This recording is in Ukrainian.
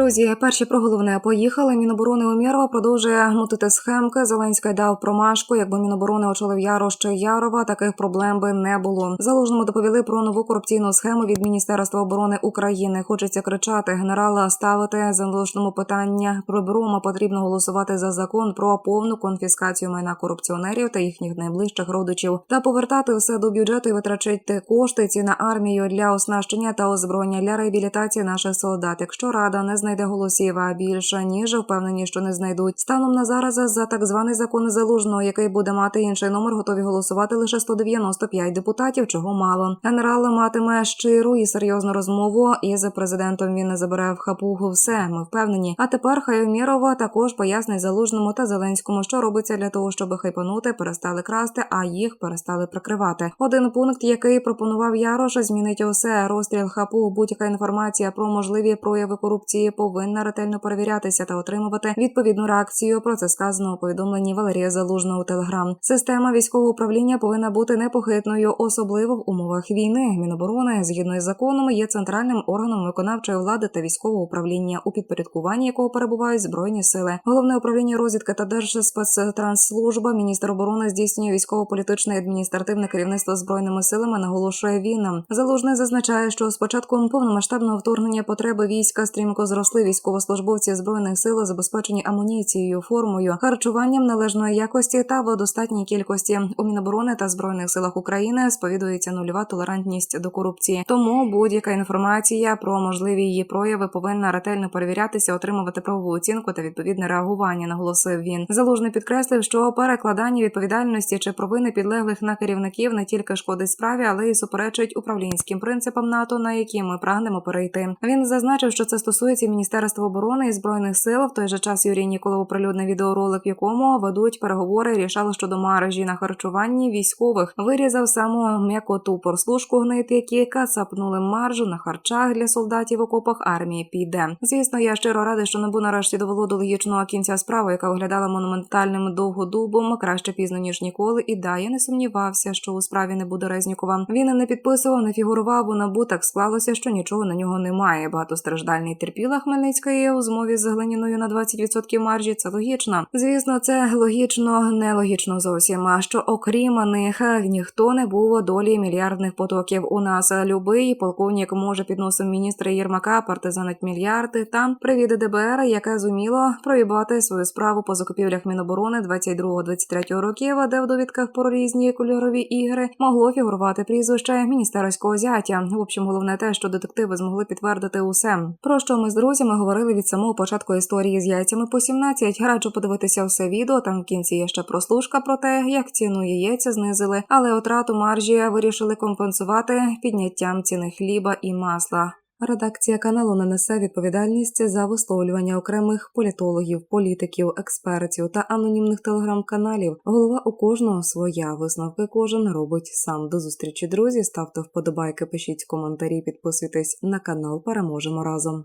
Друзі, перші про головне поїхали. Міноборони Умєрова продовжує мутити схемки. Зеленський дав промашку. Якби Міноборони очолив Ярош чи Ярова, таких проблем би не було. Залужному доповіли про нову корупційну схему від Міністерства оборони України. Хочеться кричати генерала ставити залужному питання про брома. Потрібно голосувати за закон про повну конфіскацію майна корупціонерів та їхніх найближчих родичів та повертати все до бюджету і витрачати кошти ці на армію для оснащення та озброєння для реабілітації наших солдат. Якщо рада не знайде голосів, а більше ніж впевнені, що не знайдуть. Станом на зараз за так званий закон залужного, який буде мати інший номер, готові голосувати лише 195 депутатів, чого мало. Генерал матиме щиру і серйозну розмову із президентом. Він не забере в хапугу все. Ми впевнені. А тепер хай Умірова також пояснить залужному та Зеленському, що робиться для того, щоб хайпанути, перестали красти, а їх перестали прикривати. Один пункт, який пропонував Ярош, змінить усе. Розстріл хапу, будь-яка інформація про можливі прояви корупції повинна ретельно перевірятися та отримувати відповідну реакцію. Про це сказано у повідомленні Валерія Залужного у Телеграм. Система військового управління повинна бути непохитною, особливо в умовах війни. Міноборони згідно із законом є центральним органом виконавчої влади та військового управління, у підпорядкуванні якого перебувають збройні сили. Головне управління розвідки та Держспецтрансслужба, міністр оборони здійснює військово-політичне і адміністративне керівництво збройними силами. Наголошує він. Залужний зазначає, що з початком повномасштабного вторгнення потреби війська стрімко зросли. Військовослужбовці збройних сил забезпечені амуніцією, формою, харчуванням належної якості та в достатній кількості. У Міноборони та збройних силах України сповідується нульова толерантність до корупції. Тому будь-яка інформація про можливі її прояви повинна ретельно перевірятися, отримувати правову оцінку та відповідне реагування. Наголосив він. Залужний підкреслив, що перекладання відповідальності чи провини підлеглих на керівників не тільки шкодить справі, але й суперечить управлінським принципам НАТО, на які ми прагнемо перейти. Він зазначив, що це стосується Міністерства оборони і збройних сил. В той же час Юрій Ніколов оприлюднив відеоролик, в якому ведуть переговори, рішали щодо маржі на харчуванні військових. Вирізав саму м'якоту порслушку гнити, які кацапнули маржу на харчах для солдатів окопах армії. Піде. Звісно, я щиро радий, що набу нарешті довело до логічного кінця справи, яка виглядала монументальним довгодубом, краще пізно ніж ніколи. І да, я не сумнівався, що у справі не буде Резнікова. Він не підписував, не фігурував у набу. Так склалося, що нічого на нього немає. Багатостраждальний терпіла Хмельницька є у змові з Глиніною на 20% маржі. Це логічно. Звісно, це логічно, нелогічно зовсім. А що окрім них ніхто не був у долі мільярдних потоків. У нас любий полковник може під носом міністра Єрмака партизанить мільярди. Там привіде ДБР, яке зуміло проїбати свою справу по закупівлях Міноборони 22-23 років, де в довідках про різні кольорові ігри могло фігурувати прізвище міністерського зятя. В общем, головне те, що детективи змогли підтвердити усе. Про що ми з друзями говорили від самого початку історії з яйцями по 17. Раджу подивитися все відео. Там в кінці є ще прослушка про те, як ціну яєця знизили, але отрату маржі вирішили компенсувати підняттям ціни хліба і масла. Редакція каналу не несе відповідальність за висловлювання окремих політологів, політиків, експертів та анонімних телеграм-каналів. Голова у кожного своя висновки кожен робить сам. До зустрічі, друзі. Ставте вподобайки, пишіть коментарі, підписуйтесь на канал. Переможемо разом.